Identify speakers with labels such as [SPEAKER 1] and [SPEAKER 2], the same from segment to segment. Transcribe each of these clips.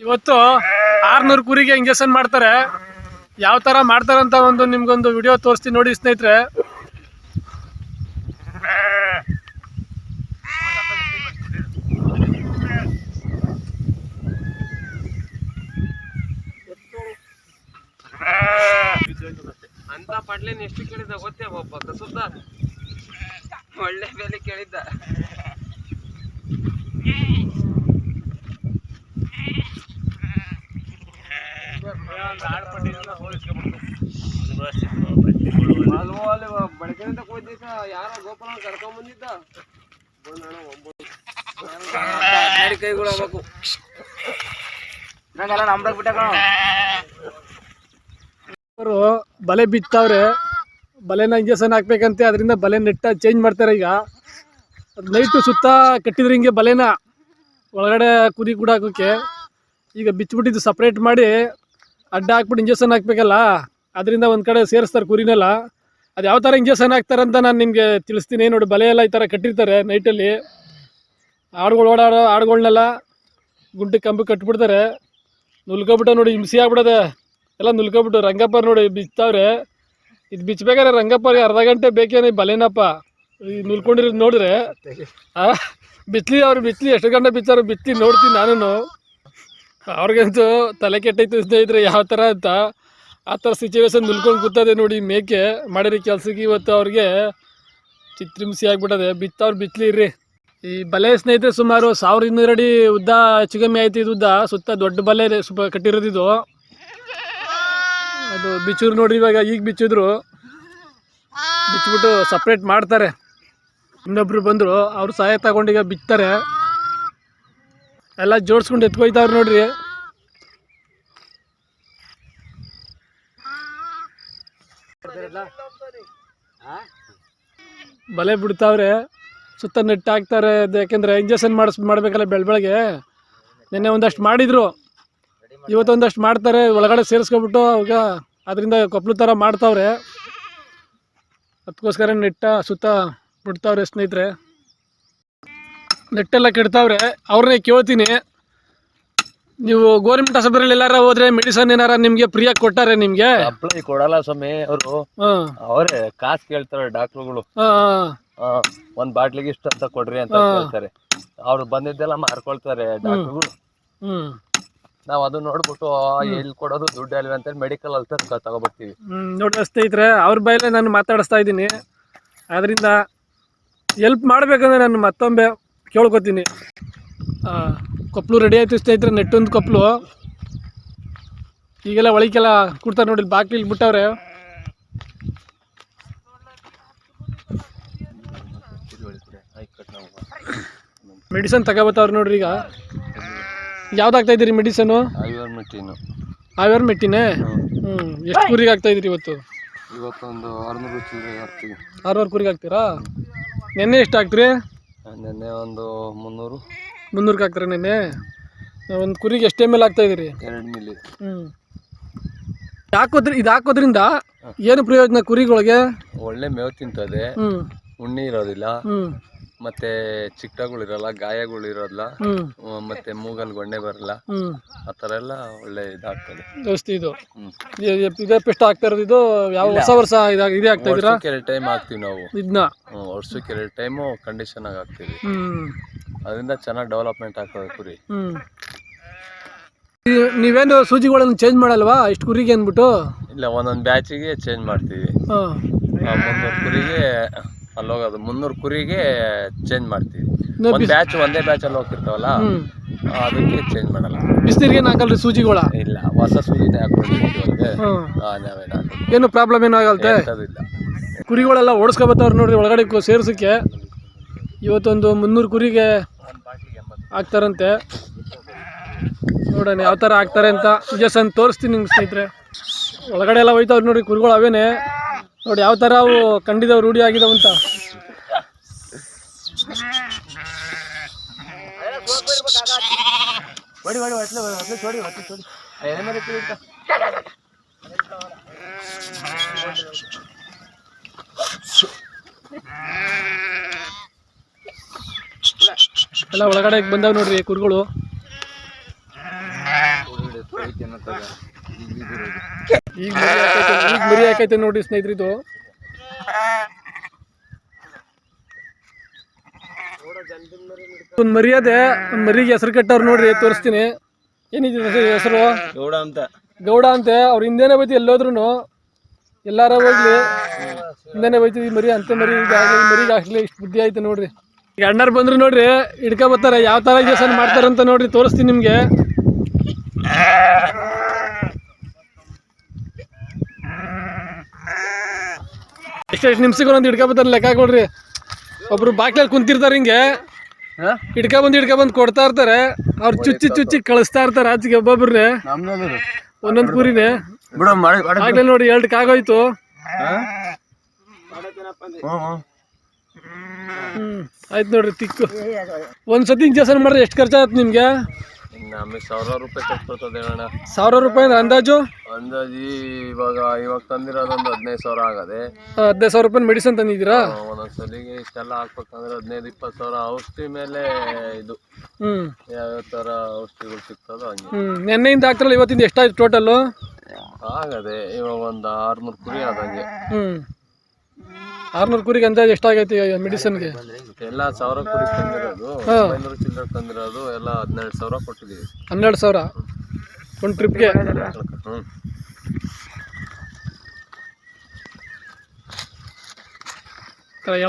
[SPEAKER 1] ಇವತ್ತು ಆರ್ನೂರು ಕುರಿಗೆ ಇಂಜೆಕ್ಷನ್ ಮಾಡ್ತಾರೆ. ಯಾವ ತರ ಮಾಡ್ತಾರಂತ ಒಂದು ನಿಮ್ಗೊಂದು ವಿಡಿಯೋ ತೋರಿಸ್ತೀನಿ ನೋಡಿ ಸ್ನೇಹಿತರೆ.
[SPEAKER 2] ಅಂತ ಪಡ್ಲೇನ್ ಎಷ್ಟು ಕೇಳಿದ ಗೊತ್ತೇ ಒಬ್ಬ ಕಸುದ್ದ ಒಳ್ಳೆ ಬೆಲೆ ಕೇಳಿದ್ದ. ಯಾರೋ ಗೋಪಾಲ ಕರ್ಕೊಂಡ್ ಬಂದಿದ್ದ. ಕೈಗಳು ನಂಗೆಲ್ಲ ಬಿಟ್ಟ
[SPEAKER 1] ಅವರು ಬಲೆ ಬಿತ್ತವ್ರೆ. ಬಲೆನ ಇಂಜೆಕ್ಷನ್ ಹಾಕ್ಬೇಕಂತೆ ಅದರಿಂದ ಬಲೆ ನೆಟ್ಟ ಚೇಂಜ್ ಮಾಡ್ತಾರೆ ಈಗ. ನೈಟು ಸುತ್ತ ಕಟ್ಟಿದ್ರೆ ಹಿಂಗೆ ಬಲೆನ ಒಳಗಡೆ ಕುರಿ ಕೂಡ ಹಾಕೋಕ್ಕೆ ಈಗ ಬಿಚ್ಚಿಬಿಟ್ಟಿದ್ದು ಸಪ್ರೇಟ್ ಮಾಡಿ ಅಡ್ಡ ಹಾಕ್ಬಿಟ್ಟು ಇಂಜೆಕ್ಷನ್ ಹಾಕ್ಬೇಕಲ್ಲ? ಅದರಿಂದ ಒಂದು ಕಡೆ ಸೇರಿಸ್ತಾರೆ ಕುರಿನೆಲ್ಲ. ಅದು ಯಾವ ಥರ ಇಂಜೆಕ್ಷನ್ ಅಂತ ನಾನು ನಿಮಗೆ ತಿಳಿಸ್ತೀನಿ. ನೋಡಿ, ಬಲೆ ಎಲ್ಲ ಈ ಥರ ಕಟ್ಟಿರ್ತಾರೆ ನೈಟಲ್ಲಿ ಆಡುಗಳು ಓಡಾಡೋ ಆಡುಗಳನ್ನೆಲ್ಲ ಗುಂಡಿ ಕಂಬಿ ಕಟ್ಬಿಡ್ತಾರೆ. ನುಲ್ಕೊಬಿಟ್ಟು ನೋಡಿ, ಹಿಂಸೆ ಆಗ್ಬಿಡದೆ. ಎಲ್ಲ ನುಲ್ಕೊಬಿಟ್ಟು ರಂಗಪ್ಪ ನೋಡಿ ಬಿಚ್ತಾವ್ರೆ. ಇದು ಬಿಚ್ಚಬೇಕಾದ್ರೆ ರಂಗಪ್ಪರಿಗೆ ಅರ್ಧ ಗಂಟೆ ಬೇಕೇನೆ ಬಲೇನಪ್ಪ. ಈ ನುಲ್ಕೊಂಡಿರೋದು ನೋಡಿದ್ರೆ, ಆ, ಬಿತ್ಲಿ ಅವ್ರು ಬಿತ್ಲಿ, ಎಷ್ಟು ಗಂಟೆ ಬಿಚ್ಚಾರು ಬಿತ್ತಿ ನೋಡ್ತೀನಿ ನಾನು ಅವ್ರಿಗಂತೂ ತಲೆ ಕೆಟ್ಟೈತು ಸ್ನೇಹಿತರೆ ಯಾವ ಥರ ಅಂತ ಆ ಥರ ಸಿಚುವೇಶನ್ ನಿಲ್ಕೊಂಡು ಕೂತದೆ ನೋಡಿ ಮೇಕೆ ಮಾಡಿರಿ ಕೆಲ್ಸಕ್ಕೆ ಇವತ್ತು ಅವ್ರಿಗೆ ಚಿತ್ರಿಂಸಿ ಆಗಿಬಿಟ್ಟದೆ. ಬಿತ್ತವ್ರು ಬಿತ್ಲಿ ರೀ ಈ ಬಲೆ ಸ್ನೇಹಿತರೆ ಸುಮಾರು ಸಾವಿರದ ಇನ್ನೂರು ಅಡಿ ಉದ್ದ ಚಿಗಮ್ಮಿ ಆಯ್ತು ಇದು ಉದ್ದ. ಸುತ್ತ ದೊಡ್ಡ ಬಲೆ ಸ್ವಲ್ಪ ಕಟ್ಟಿರೋದು ಅದು ಬಿಚ್ಚಿದ್ರು ನೋಡಿ ಇವಾಗ ಈಗ ಬಿಚ್ಚಿದ್ರು. ಬಿಚ್ಚಿಬಿಟ್ಟು ಸಪ್ರೇಟ್ ಮಾಡ್ತಾರೆ. ಇನ್ನೊಬ್ರು ಬಂದರು, ಅವರು ಸಹಾಯ ತಗೊಂಡೀಗ ಬಿತ್ತಾರೆ. ಎಲ್ಲ ಜೋಡಿಸ್ಕೊಂಡು ಎತ್ಕೊಯ್ತಾವ್ರು ನೋಡ್ರಿ. ಬಲೆ ಬಿಡ್ತಾವ್ರೆ. ಸುತ್ತ ನೆಟ್ ಹಾಕ್ತಾರೆ ಯಾಕೆಂದ್ರೆ ಇಂಜೆಕ್ಷನ್ ಮಾಡಿಸ್, ಮಾಡಬೇಕಲ್ಲ ಬೆಳ ಬೆಳಗ್ಗೆ. ನಿನ್ನೆ ಒಂದಷ್ಟು ಮಾಡಿದ್ರು. ಇವತ್ತು ಒಂದಷ್ಟು ಮಾಡ್ತಾರೆ, ಒಳಗಡೆ ಸೇರಿಸ್ಕೊಬಿಟ್ಟು ಅವಾಗ ಅದರಿಂದ ಕೊಪ್ಪಲು ಥರ ಮಾಡ್ತಾವ್ರೆ. ಅದಕ್ಕೋಸ್ಕರ ನೆಟ್ಟ ಸುತ್ತ ಬಿಡ್ತಾವ್ರೆ ಸ್ನೇಹಿತರೆ. ನೆಟ್ಟೆಲ್ಲ ಕೆಡ್ತಾವ್ರೆ ಅವ್ರನ್ನೇ ಕೇಳ್ತೀನಿ. ನೀವು ಗೌರ್ಮೆಂಟ್ ಆಸ್ಪತ್ರೆಯಲ್ಲಿ ಎಲ್ಲಾರ ಹೋದ್ರೆ ಮೆಡಿಸನ್ ಏನಾರ ನಿಮಗೆ ಫ್ರೀಯಾಗಿ ಕೊಟ್ಟಾರೆ ನಿಮ್ಗೆ?
[SPEAKER 3] ಅಪ್ಲೈ ಕೊಡಲ್ಲ ಸ್ವಾಮಿ ಅವರು.
[SPEAKER 1] ಹಾಂ.
[SPEAKER 3] ಅವರೇ ಕಾಸ್ ಕೇಳ್ತಾರೆ ಡಾಕ್ಟರ್ಗಳು.
[SPEAKER 1] ಹಾಂ
[SPEAKER 3] ಒಂದ್ ಬಾಟ್ಲಿಗೆ ಇಷ್ಟ ಅಂತ ಕೊಡ್ರಿ ಅಂತ
[SPEAKER 1] ಹೇಳ್ತಾರೆ
[SPEAKER 3] ಕೇಳ್ತಾರೆ. ಅವ್ರು ಬಂದಿದ್ದೆಲ್ಲ ಮಾರ್ಕೊಳ್ತಾರೆ ಡಾಕ್ಟ್ರುಗಳು.
[SPEAKER 1] ಹ್ಮ್.
[SPEAKER 3] ನಾವ್ ಅದು ನೋಡ್ಬಿಟ್ಟು ಎಲ್ಲಿ ಕೊಡೋದು ದುಡ್ಡು ಅಲ್ವೇ ಅಂತ ಮೆಡಿಕಲ್ ಅಲ್ಲಿ ತಗೊಬರ್ತೀವಿ.
[SPEAKER 1] ಹ್ಮ್, ನೋಡಿ ಸ್ನೇಹಿತರೆ ಅವ್ರ ಬಾಯಲ್ಲೇ ನಾನು ಮಾತಾಡಿಸ್ತಾ ಇದ್ದೀನಿ. ಅದರಿಂದ ಎಲ್ಪ್ ಮಾಡ್ಬೇಕಂದ್ರೆ ನಾನು ಮತ್ತೊಮ್ಮೆ ಕೇಳ್ಕೊತೀನಿ. ಕೊಪ್ಪಲು ರೆಡಿ ಆಯ್ತು ಸ್ನೇಹಿತರೆ ನೆಟ್ಟೊಂದು ಕೊಪ್ಪಲು ಈಗೆಲ್ಲ ಒಳಗೆಲ್ಲ ಕೊಡ್ತಾರೆ ನೋಡಿ ಬಾಕ್ಲಿಗೆ ಬಿಟ್ಟವ್ರೆ ಮೆಡಿಸನ್ ತಗೋಬತ್ತವ್ರು ನೋಡ್ರಿ ಈಗ. ಯಾವ್ದಾಗ್ತಾ ಇದ್ದೀರಿ ಮೆಡಿಸನು ಆವೇರ್ ಮೆಟ್ಟಿನೇ ಹ್ಞೂ ಎಷ್ಟು ಕುರಿಗೆ ಆಗ್ತಾ ಇದ್ದೀರಿ ಇವತ್ತು?
[SPEAKER 3] ಇವತ್ತೊಂದು ಆರ್ನೂರು
[SPEAKER 1] ಆರೂವರೆ ಕುರಿಗೆ ಹಾಕ್ತೀರಾ ನೆನ್ನೆ ಎಷ್ಟು ಹಾಕ್ತೀರಿ
[SPEAKER 3] ನಿನ್ನೆ ಒಂದು ಮುನ್ನೂರು.
[SPEAKER 1] ಮುನ್ನೂರಕ್ಕೆ ಹಾಕ್ತಾರೆ ನಿನ್ನೆ? ಒಂದು ಕುರಿಗೆ ಎಷ್ಟು ಎಂ ಎಲ್ ಹಾಕ್ತಾ ಇದ್ದೀರಿ
[SPEAKER 3] ಎರಡು ಮಿಲಿ
[SPEAKER 1] ಹ್ಞೂ ಹಾಕೋದ್ರಿ ಇದು ಹಾಕೋದ್ರಿಂದ ಏನು ಪ್ರಯೋಜನ ಕುರಿಗಳಿಗೆ?
[SPEAKER 3] ಒಳ್ಳೆ ಮೇವು ತಿಂತದೆ.
[SPEAKER 1] ಹ್ಞೂ
[SPEAKER 3] ಉಣ್ಣೆ ಇರೋದಿಲ್ಲ.
[SPEAKER 1] ಹ್ಞೂ
[SPEAKER 3] ಮತ್ತೆ ಚಿಕ್ಕಗಳು ಇರಲ್ಲ ಗಾಯಗಳು ಇರೋಲ್ಲ ಮತ್ತೆ ಮೂಗಲ್ ಗೊಂಡೆ ಬರಲ್ಲ ಆ ಥರ ಎಲ್ಲ ಒಳ್ಳೆ ಇದಾಗ್ತದೆ.
[SPEAKER 1] ಜಾಸ್ತಿ ಇದು. ಇ- ಇದೇ ಪೆಸ್ಟ್ ಆಗ್ತಾ ಇರೋದು ಇದು ಯಾವ ಹೊಸ ವರ್ಷ ಇದಾಗ ಇದೇ ಆಗ್ತಾ ಇದ್ದೀರಾ?
[SPEAKER 3] ವರ್ಷಕ್ಕೆ ಎರಡು ಟೈಮ್ ಹಾಕ್ತಿವಿ ನಾವು.
[SPEAKER 1] ಇದನ್ನ
[SPEAKER 3] ಹ್ಮ್, ವರ್ಷಕ್ಕೆ ಎರಡು ಟೈಮು ಕಂಡೀಷನ್ ಆಗಿ ಹಾಕ್ತೀವಿ. ಅದರಿಂದ ಚೆನ್ನಾಗಿ ಡೆವಲಪ್ಮೆಂಟ್ ಆಗ್ತದೆ ಕುರಿ.
[SPEAKER 1] ನೀವೇನು ಸೂಜಿಗಳನ್ನು ಚೇಂಜ್ ಮಾಡಲ್ವಾ? ಇಷ್ಟು ಕುರಿಗೆ ಅಂದ್ಬಿಟ್ಟು?
[SPEAKER 3] ಇಲ್ಲ ಒಂದೊಂದು ಬ್ಯಾಚಿಗೆ ಚೇಂಜ್ ಮಾಡ್ತೀವಿ.
[SPEAKER 1] ಹಾಂ.
[SPEAKER 3] ಆ, ಮುನ್ನೂರು ಕುರಿಗೆ ಅಲ್ಲಿ ಹೋಗೋದು ಮುನ್ನೂರು ಕುರಿಗೆ ಚೇಂಜ್ ಮಾಡ್ತೀವಿ. ಒಂದ್ ಬ್ಯಾಚ್ ಒಂದೇ ಬ್ಯಾಚ್ ಅಲ್ಲಿ ಹೋಗ್ತಿರ್ತಾವಲ್ಲ? ಅದಕ್ಕೆ ಚೇಂಜ್ ಮಾಡಲ್ಲ.
[SPEAKER 1] ಬಿಸಿನೀರಿಗೆ ಹಾಕಲ್ರಿ ಸೂಜಿಗಳ?
[SPEAKER 3] ಇಲ್ಲ ಹೊಸ ಸೂಜಿನೇ ಹಾಕೊಂಡಿದ್ದೀವಿ
[SPEAKER 1] ಏನು ಪ್ರಾಬ್ಲಮ್ ಏನೂ ಆಗಲ್ತೆ?
[SPEAKER 3] ಕುರಿಗಳೆಲ್ಲ
[SPEAKER 1] ಕುರಿಗಳೆಲ್ಲ ಓಡಿಸ್ಕೊಬತ್ತವ್ರು ನೋಡ್ರಿ ಒಳಗಡೆ ಸೇರ್ಸಕ್ಕೆ. ಇವತ್ತೊಂದು ಮುನ್ನೂರು ಕುರಿಗೆ ಹಾಕ್ತಾರಂತೆ. ನೋಡೋಣ ಯಾವ ಥರ ಹಾಕ್ತಾರೆ ಅಂತ. ಇಂಜೆಕ್ಷನ್ ತೋರಿಸ್ತೀನಿ ನಿಮ್ಗೆ ಸ್ನೇಹಿತರೆ. ಒಳಗಡೆ ಎಲ್ಲ ಹೋಯ್ತಾವ್ರಿ ನೋಡ್ರಿ ಕುರಿಗಳು ಅವೇನೆ. ನೋಡಿ ಯಾವ ಥರ ಅವು ಕಂಡಿದವ್ ರೂಢಿ ಆಗಿದಾವಂತ ಎಲ್ಲ ಒಳಗಡೆ ಬಂದಾವ್ ನೋಡ್ರಿ ಕುರಿಗಳು. ಈಗ ಈಗ ಮರಿ ಹಾಕೈತೆ ನೋಡಿ ಸ್ನೇಹಿತರೆ ಇದು ಒಂದು ಮರಿ ಅದೇ ಒಂದು ಮರಿಗೆ ಹೆಸರು ಕಟ್ಟವ್ರು ನೋಡ್ರಿ ತೋರಿಸ್ತೀನಿ. ಏನಿದೆ ಹೆಸರು
[SPEAKER 2] ಗೌಡ ಅಂತ.
[SPEAKER 1] ಗೌಡ ಅಂತೆ ಅವ್ರ ಹಿಂದೆನೇ ಬೈತಿ ಎಲ್ಲೋದ್ರು ಎಲ್ಲಾರ ಹೋಗ್ಲಿ ಹಿಂದೆನೆ ಬೈತಿದ್ವಿ ಮರಿ ಅಂತ ಮರಿ ಮರಿ ಮರಿಗೆ ಹಾಕ್ಲಿ ಇಷ್ಟು ಬುದ್ಧಿ ಆಯ್ತು ನೋಡ್ರಿ. ಈಗ ಅಣ್ಣರ್ ಬಂದ್ರು ನೋಡ್ರಿ ಹಿಡ್ಕೊ ಬರ್ತಾರೆ ಯಾವ ತರ ಕೆಲಸ ಮಾಡ್ತಾರಂತ ನೋಡ್ರಿ ತೋರಿಸ್ತೀನಿ ನಿಮಗೆ. ಎಷ್ಟೆಷ್ಟು ನಿಮಿಷಕ್ಕೆ ಒಂದು ಹಿಡ್ಕೊ ಬರ್ತಾರೆ ಲೆಕ್ಕ ಕೊಡ್ರಿ ಒಬ್ರು ಬಾಕ್ಲಲ್ಲಿ ಕುಂತಿರ್ತಾರೆ ಹಿಂಗೆ. ಹಿಡ್ಕೊ ಬಂದು ಹಿಡ್ಕೊ ಬಂದು ಕೊಡ್ತಾ ಇರ್ತಾರೆ. ಅವ್ರು ಚುಚ್ಚಿ ಚುಚ್ಚಿ ಕಳಿಸ್ತಾ ಇರ್ತಾರೆ ಆಚೆಗೆ ಒಬ್ಬೊಬ್ರನ್ನೇ ಒಂದೊಂದು ಕುರಿನೇ. ಆಗ್ಲೇ ನೋಡಿ ಎರಡು ಕಾಗೋಯ್ತು. ಹ್ಮ್ ಆಯ್ತು ನೋಡ್ರಿ ತಿಕ್ಕು. ಒಂದ್ಸತಿ ಇಂಜೆಕ್ಷನ್ ಮಾಡಿದ್ರೆ ಎಷ್ಟು ಖರ್ಚಾಗತ್ತೆ ನಿಮ್ಗೆ?
[SPEAKER 3] ನಮಗೆ ಸಾವಿರ ರೂಪಾಯಿ ಖರ್ಚು ಬರ್ತದೆ ಅಣ್ಣ
[SPEAKER 1] ಸಾವಿರ ರೂಪಾಯಿ ಅಂದ್ರೆ ಅಂದಾಜು?
[SPEAKER 3] ಅಂದಾಜಿ ಇವಾಗ ಇವಾಗ ತಂದಿರೋದೊಂದು ಹದಿನೈದು ಸಾವಿರ ಆಗದೆ.
[SPEAKER 1] ಹದಿನೈದು ಸಾವಿರ ರೂಪಾಯಿ ಮೆಡಿಸಿನ್ ತಂದಿದ್ದೀರಾ?
[SPEAKER 3] ಒಂದೊಂದು ಸಲಿಗೆ ಇಷ್ಟೆಲ್ಲ ಹಾಕ್ಬೇಕಂದ್ರೆ ಹದಿನೈದು ಇಪ್ಪತ್ತು ಸಾವಿರ ಔಷಧಿ ಮೇಲೆ ಇದು.
[SPEAKER 1] ಹ್ಮ್.
[SPEAKER 3] ಯಾವ ಥರ ಔಷಧಿಗಳು ಸಿಗ್ತದೋ ಹಂಗೆ.
[SPEAKER 1] ಹ್ಞೂ ನೆನ್ನೆಯಿಂದ ಆಗ್ತಾರಲ್ಲ ಇವತ್ತಿಂದ ಎಷ್ಟಾಯ್ತು ಟೋಟಲ್ಲು
[SPEAKER 3] ಆಗದೆ ಇವಾಗ ಒಂದು ಆರುನೂರು ಕುರಿ ಆದಂಗೆ.
[SPEAKER 1] ಹ್ಮ್. ಆರ್ನೂರು ಕುರಿಗೆ ಅಂದಾಜು ಎಷ್ಟಾಗೈತಿ ಮೆಡಿಸನ್ಗೆ?
[SPEAKER 3] ಎಲ್ಲ ಸಾವಿರ ಕುರಿ ತಂದಿರೋದು. ಒಂಬೈನೂರು ಚಿಲ್ಲರೆ ತಂದಿರೋದು ಎಲ್ಲ ಹದಿನೆರಡು ಸಾವಿರ ಕೊಟ್ಟಿದ್ದೀವಿ.
[SPEAKER 1] ಹನ್ನೆರಡು ಸಾವಿರ? ಒಂದು ಟ್ರಿಪ್ಗೆ?
[SPEAKER 3] ಹ್ಞೂ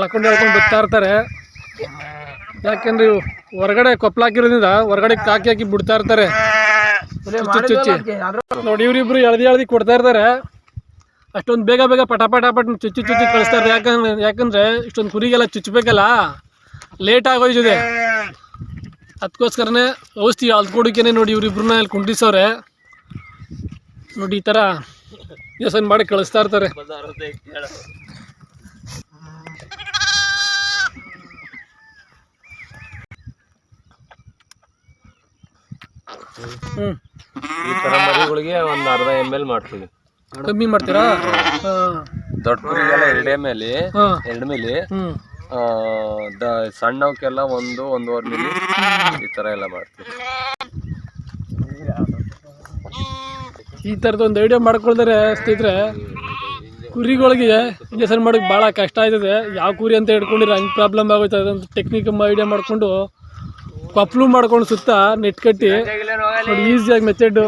[SPEAKER 1] ಎಳ್ಕೊಂಡು ಎಳ್ಕೊಂಡು ಬಿಡ್ತಾ ಇರ್ತಾರೆ. ಯಾಕೆಂದ್ರೆ ಇವು ಹೊರಗಡೆ ಕೊಪ್ಪಲಾಕಿರೋದ್ರಿಂದ ಹೊರಗಡೆ ಕಾಕಿ ಹಾಕಿ ಬಿಡ್ತಾ ಇರ್ತಾರೆ. ನೋಡಿ ಇವ್ರಿಬ್ರು ಎಳ್ದಿ ಎಳ್ದಿ ಕೊಡ್ತಾ ಇರ್ತಾರೆ. ಅಷ್ಟೊಂದು ಬೇಗ ಬೇಗ ಪಟ ಪಟ ಪಟ್ ಚುಚ್ಚಿ ಚುಚ್ಚಿ ಕಳಿಸ್ತಾರೆ. ಯಾಕಂದ್ರೆ ಯಾಕಂದ್ರೆ ಇಷ್ಟೊಂದು ಕುರಿಗೆಲ್ಲ ಚುಚ್ಚಬೇಕಲ್ಲ ಲೇಟ್ ಆಗೋಯ್ತದೆ. ಅದಕ್ಕೋಸ್ಕರನೇ ಔಷಧಿ ಅಲ್ದು ಕೊಡೋಕ್ಕೇನೆ ನೋಡಿ ಇವ್ರಿಬ್ರನ್ನ ಇಲ್ಲಿ ಕುಂಡಿಸೋರೆ ನೋಡಿ ಈ ಥರ ಯೋಸನ್ ಮಾಡಿ ಕಳಿಸ್ತಾ ಇರ್ತಾರೆ. ಹ್ಞೂ
[SPEAKER 3] ಈ ಥರ ಮರಿಗಳಿಗೆ ಒಂದು ಅರ್ಧ ಎಂ ಎಲ್ ಮಾಡ್ತೀವಿ
[SPEAKER 1] ಕಮ್ಮಿ ಮಾಡ್ತೀರಾ?
[SPEAKER 3] ದೊಡ್ಡ ಕುರಿಗೆಲ್ಲ ಎರಡು
[SPEAKER 1] ಮೇಲೆ
[SPEAKER 3] ಎರಡು ಮಿಲಿ ಸಣ್ಣವಕ್ಕೆಲ್ಲ ಒಂದು ಒಂದೂವರೆ ಮೇಲೆ ಈ ತರ ಎಲ್ಲ ಮಾಡ್ತೀವಿ.
[SPEAKER 1] ಈ ಥರದ ಒಂದು ಐಡಿಯಾ ಮಾಡ್ಕೊಳ್ದರೆ ಸ್ನೇಹಿತರೆ. ಕುರಿಗಳಿಗೆ ಇಂಜೆಕ್ಷನ್ ಮಾಡೋಕೆ ಭಾಳ ಕಷ್ಟ ಆಯ್ತದೆ. ಯಾವ ಕುರಿ ಅಂತ ಹಿಡ್ಕೊಂಡಿರೋ ಹಂಗೆ ಪ್ರಾಬ್ಲಮ್ ಆಗೋಯ್ತದೆ ಅದಂತ ಟೆಕ್ನಿಕ್ ಐಡಿಯಾ ಮಾಡಿಕೊಂಡು ಕೊಪ್ಪಲು ಮಾಡ್ಕೊಂಡು ಸುತ್ತ ನೆಟ್ ಕಟ್ಟಿ ನೋಡಿ ಈಸಿಯಾಗಿ ಮೆಥಡ್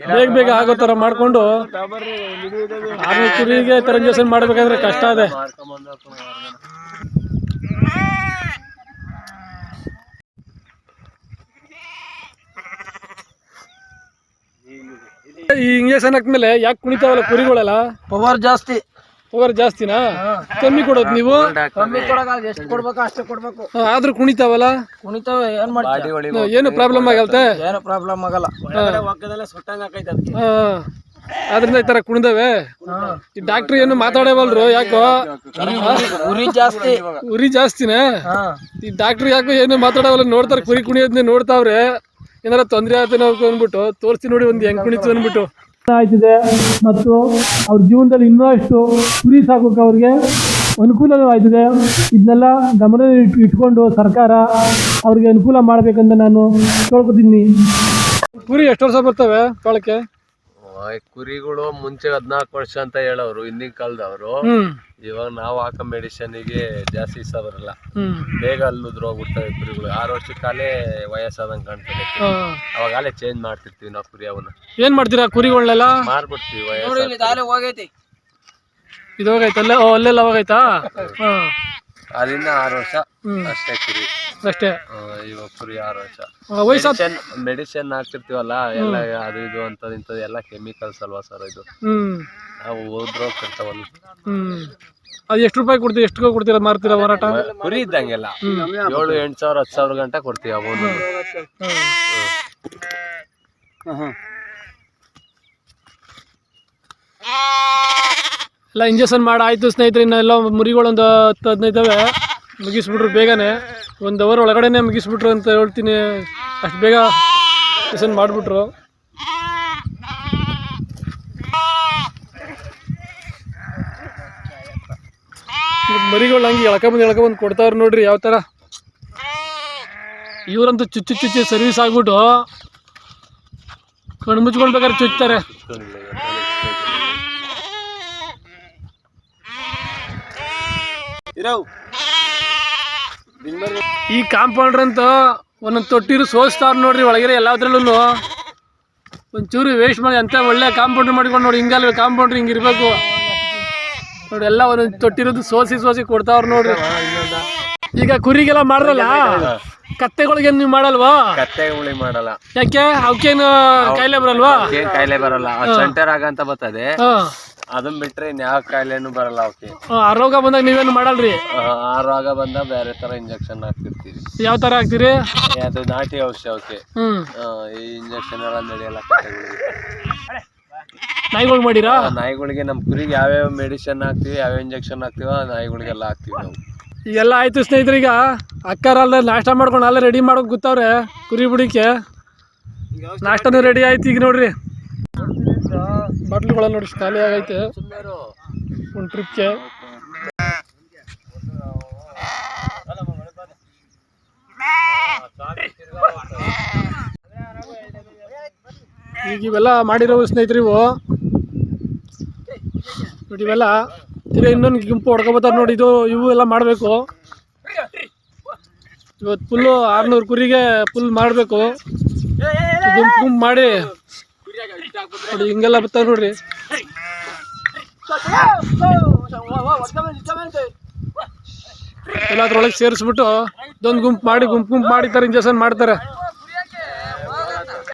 [SPEAKER 1] ಬೇಗ ಬೇಗ ಆಗೋ ತರ ಮಾಡ್ಕೊಂಡು ಆ ಕುರಿಗೆ ತರಂಜೇಷನ್ ಮಾಡ್ಬೇಕಾದ್ರೆ ಕಷ್ಟ ಇದೆ ಈ ಇಂಜೆಕ್ಷನ್ ಹಾಕ್ಮೇಲೆ ಯಾಕೆ ಕುಣಿತಾವಲ್ಲ ಕುರಿಗಳೆಲ್ಲ?
[SPEAKER 2] ಪವರ್ ಜಾಸ್ತಿ.
[SPEAKER 1] ಪವರ್ ಜಾಸ್ತಿನಾ? ಕಮ್ಮಿ ಕೊಡೋದು ನೀವು?
[SPEAKER 2] ಕಮ್ಮಿ ಕೊಡಕ ಎಷ್ಟು ಕೊಡ್ಬೇಕು ಅಷ್ಟೇ ಕೊಡ್ಬೇಕು.
[SPEAKER 1] ಹಾ, ಆದ್ರೂ ಕುಣಿತಾವಲ್ಲ?
[SPEAKER 2] ಕುಣಿತಾವ ಏನ್ ಮಾಡ್ತೀವಿ
[SPEAKER 1] ಏನು ಪ್ರಾಬ್ಲಮ್ ಆಗಲ್ತೆ?
[SPEAKER 2] ಏನು ಪ್ರಾಬ್ಲಮ್ ಆಗಲ್ಲ. ಒಕ್ಕದಲ್ಲೇ ಸುಟ್ಟಂಗ ಆಕೈತೆ ಅದಕ್ಕೆ.
[SPEAKER 1] ಹಾ ಆದ್ರಿಂದ ಈ ತರ ಕುಣಿದವೆ? ಈ ಡಾಕ್ಟರ್ ಏನು ಮಾತಾಡವಲ್ರು ಯಾಕೋ?
[SPEAKER 2] ಉರಿ ಜಾಸ್ತಿ.
[SPEAKER 1] ಉರಿ ಜಾಸ್ತಿನೇ?
[SPEAKER 2] ಹಾ.
[SPEAKER 1] ಈ ಡಾಕ್ಟರ್ ಯಾಕೋ ಏನು ಮಾತಾಡವಲ್ಲ ನೋಡ್ತಾರೆ ಕುರಿ ಕುಣಿಯೋದ್ನೇ ನೋಡ್ತಾವ್ರೆ. ಏನಾರ ತೊಂದ್ರೆ ಆಯ್ತು ನಾವು ಅಂದ್ಬಿಟ್ಟು ತೋರಿಸಿ ನೋಡಿ ಒಂದು ಹೆಂಗ್ ಕುಣಿತು ಅಂದ್ಬಿಟ್ಟು. ಆಯ್ತಿದೆ ಮತ್ತು ಅವ್ರ ಜೀವನದಲ್ಲಿ ಇನ್ನಷ್ಟು ಕುರಿ ಸಾಕೋಕೆ ಅವ್ರಿಗೆ ಅನುಕೂಲನೂ ಆಯ್ತಿದೆ ಇದನ್ನೆಲ್ಲ ಗಮನ ಇಟ್- ಇಟ್ಕೊಂಡು ಸರ್ಕಾರ ಅವ್ರಿಗೆ ಅನುಕೂಲ ಮಾಡ್ಬೇಕಂತ ನಾನು ಕೇಳ್ಕೊತೀನಿ. ಕುರಿ ಎಷ್ಟು ವರ್ಷ ಬರ್ತವೆ ತೊಳಕ್ಕೆ
[SPEAKER 3] ಕುರಿಗಳು ಮುಂಚೆ ಹದಿನಾಲ್ಕು ವರ್ಷ ಅಂತ ಹೇಳೋರು ಹಿಂದಿನ ಕಾಲದವರು. ಇವಾಗ ನಾವು ಹಾಕೋ ಮೆಡಿಸನ್ಗೆ ಜಾಸ್ತಿ ಇಸ ಬರಲ್ಲ. ಬೇಗ ಅಲ್ಲುದ್ರು ಹೋಗ್ಬಿಡ್ತವೆ ಕುರಿಗಳು. ಆರು ವರ್ಷಕ್ಕಾಲೇ ವಯಸ್ಸಾದಂಗ್ ಕಾಣ್ತದೆ.
[SPEAKER 1] ಅವಾಗ
[SPEAKER 3] ಅವಾಗಲೇ ಚೇಂಜ್ ಮಾಡ್ತಿರ್ತೀವಿ ನಾವು ಕುರಿ ಅವನ್ನ.
[SPEAKER 1] ಏನ್ ಮಾಡ್ತೀರಾ ಕುರಿಗಳನ್ನೆಲ್ಲ
[SPEAKER 3] ಮಾರ್ಬಿಡ್ತೀವಿ
[SPEAKER 2] ಹೋಗೈತಿ.
[SPEAKER 1] ಇದು ಹೋಗೈತೆ ಅಲ್ಲೇ ಓ ಅಲ್ಲೆಲ್ಲ ಹೋಗೈತಾ?
[SPEAKER 3] ಅದರಿಂದ ಆರು ವರ್ಷ ಅಷ್ಟೇ ಕುರಿ.
[SPEAKER 1] ಅಷ್ಟೇ.
[SPEAKER 3] ಇವಾಗ ಕುರಿ ಆರು ವರ್ಷ
[SPEAKER 1] ಮೆಡಿಸಿನ್ ವಯಸ್ಸಾದ
[SPEAKER 3] ಮೆಡಿಸನ್ ಮೆಡಿಸನ್ ಹಾಕ್ತಿರ್ತೀವಲ್ಲ ಎಲ್ಲ ಅದು ಇದು ಅಂತ ಇಂಥದ್ದು ಎಲ್ಲ ಕೆಮಿಕಲ್ಸ್ ಅಲ್ವಾ ಸರ್ ಇದು?
[SPEAKER 1] ಹ್ಮ್.
[SPEAKER 3] ನಾವು ಹೋದ್ರೋ
[SPEAKER 1] ಅದು ಎಷ್ಟು ರೂಪಾಯಿ ಕೊಡ್ತೀವಿ ಎಷ್ಟು ಕೊಡ್ತೀರಾ ಮಾರ್ತೀರಾ ಮಾರಾಟ?
[SPEAKER 3] ಕುರಿ ಇದ್ದಂಗೆಲ್ಲ. ಏಳು ಎಂಟು ಸಾವಿರ ಹತ್ತು ಸಾವಿರ ಗಂಟೆ ಕೊಡ್ತೀವಿ ಅವನು
[SPEAKER 1] ಎಲ್ಲ ಇಂಜೆಕ್ಷನ್ ಮಾಡಿ, ಆಯ್ತು ಸ್ನೇಹಿತರೆ ಇನ್ನೆಲ್ಲ ಮುರಿಗಳೊಂದು ಹತ್ತು ಹದಿನೈದವೆ ಮುಗಿಸ್ಬಿಟ್ರು ಬೇಗನೆ. ಒಂದು ಅವರ್ ಒಳಗಡೆನೆ ಮುಗಿಸ್ಬಿಟ್ರು ಅಂತ ಹೇಳ್ತೀನಿ. ಅಷ್ಟು ಬೇಗ ಇಂಜೆಕ್ಷನ್ ಮಾಡಿಬಿಟ್ರು. ಮರಿಗಳು ಹಂಗೆ ಎಳ್ಕೊಂಬಂದು ಎಳ್ಕೊಂಬಂದು ಕೊಡ್ತಾವ್ರು ನೋಡ್ರಿ ಯಾವ ಥರ ಇವರಂತೂ ಚುಚ್ಚು ಚುಚ್ಚಿ ಸರ್ವಿಸ್ ಆಗ್ಬಿಟ್ಟು ಕಣ್ಣು ಮುಚ್ಕೊಂಡು ಬೇಕಾದ್ರೆ ಚುಚ್ತಾರೆ. ಈ ಕಾಂಪೌಂಡರ್ ಅಂತ ಒಂದೊಂದು ತೊಟ್ಟಿರು ಸೋಸ್ತಾರ ನೋಡ್ರಿ ಒಳಗಿರ ಎಲ್ಲದ್ರಲ್ಲೂ ಒಂಚೂರು ವೇಸ್ಟ್ ಮಾಡಿ ಅಂತ ಒಳ್ಳೆ ಕಾಂಪೌಂಡರ್ ಮಾಡ್ಕೊಂಡು ನೋಡಿ ಹಿಂಗಲ್ವೇ ಕಾಂಪೌಂಡರ್ ಹಿಂಗೆ ಇರಬೇಕು. ನೋಡಿ ಎಲ್ಲ ಒಂದೊಂದು ತೊಟ್ಟಿರೋದು ಸೋಸಿ ಸೋಸಿ ಕೊಡ್ತಾವ್ರ ನೋಡ್ರಿ. ಈಗ ಕುರಿಗೆಲ್ಲ ಮಾಡ್ರಲ್ಲ? ಕತ್ತೆಗಳಿಗೆ ನೀವು ಮಾಡಲ್ವಾ?
[SPEAKER 3] ಕತ್ತೆಗಳಿಗೆ ಮಾಡಲ್ಲ.
[SPEAKER 1] ಯಾಕೆ? ಅವಕ್ಕೇನು ಕಾಯಿಲೆ ಬರಲ್ವಾ?
[SPEAKER 3] ಕಾಯಿಲೆ ಬರಲ್ಲ. ಸೆಂಟರ್ ಆಗಂತ ಬರ್ತದೆ.
[SPEAKER 1] ಹಾ.
[SPEAKER 3] ಅದನ್ ಬಿಟ್ರೆ ಇನ್ಯಾವ ಕಾಯಿಲೆನೂ ಬರಲ್ಲ ಅವಕ್ಕೆ
[SPEAKER 1] ಆ ರೋಗ ಬಂದಾಗ ನೀವೇನು ಮಾಡಲ್ರಿ?
[SPEAKER 3] ಆ ರೋಗ ಬಂದ ಬೇರೆ ತರ ಇಂಜೆಕ್ಷನ್ ಹಾಕ್ತಿರ್ತೀವಿ
[SPEAKER 1] ಯಾವ ತರ ಹಾಕ್ತೀರಿ?
[SPEAKER 3] ಅದು ನಾಟಿ ಔಷಧಿ ಅವಕ್ಕೆ
[SPEAKER 1] ಹ್ಮ್.
[SPEAKER 3] ಈ ಇಂಜೆಕ್ಷನ್ ಎಲ್ಲ ನಡೆಯಲ್ಲ
[SPEAKER 1] ನಾಯಿಗಳು ಮಾಡಿರಾ?
[SPEAKER 3] ನಾಯಿಗಳಿಗೆ ನಮ್ಮ ಕುರಿಗೆ ಯಾವ್ಯಾವ ಮೆಡಿಸಿನ್ ಹಾಕ್ತಿವಿ ಯಾವ್ಯಾವ ಇಂಜೆಕ್ಷನ್ ಹಾಕ್ತಿವ ಆ ನಾಯಿಗಳಿಗೆಲ್ಲ ಹಾಕ್ತಿವಿ ನಾವು.
[SPEAKER 1] ಈಗೆಲ್ಲ ಆಯ್ತು ಸ್ನೇಹಿತರೀಗ ಈಗ ಅಲ್ಲ ನಾಷ್ಟ ಮಾಡ್ಕೊಂಡು ಅಲ್ಲೇ ರೆಡಿ ಮಾಡೋಕೆ ಗೊತ್ತವ್ರೆ ಕುರಿ ಬಿಡಿಕೆ. ನಾಷ್ಟನೂ ರೆಡಿ ಆಯ್ತು ಈಗ ನೋಡ್ರಿ. ಬಾಟ್ಲುಗಳ ನೋಡಿ ಖಾಲಿ ಆಗೈತೆ. ಒಂದು ಟ್ರಿಪ್ಗೆ ಈಗ ಇವೆಲ್ಲ ಮಾಡಿರೋ ಸ್ನೇಹಿತರು ಇವು ನೋಡಿ ಇವೆಲ್ಲ ತಿರ್ಗಿ ಇನ್ನೊಂದು ಗುಂಪು ಹೊಡ್ಕೊಬತ್ತಾರೆ ನೋಡಿ ಇದು ಇವು ಎಲ್ಲ ಮಾಡಬೇಕು. ಇವತ್ತು ಫುಲ್ಲು ಆರ್ನೂರು ಕುರಿಗೆ ಫುಲ್ ಮಾಡಬೇಕು. ಗುಂಪು ಗುಂಪು ಮಾಡಿ. ನೋಡಿ, ಹಿಂಗೆಲ್ಲ ಬರ್ತಾವ ನೋಡ್ರಿ. ಎಲ್ಲ ಅದ್ರೊಳಗೆ ಸೇರಿಸ್ಬಿಟ್ಟು ಇದೊಂದು ಗುಂಪು ಮಾಡಿ, ಗುಂಪು ಗುಂಪು ಮಾಡಿ ತರ ಇಂಜೆಕ್ಷನ್ ಮಾಡ್ತಾರೆ.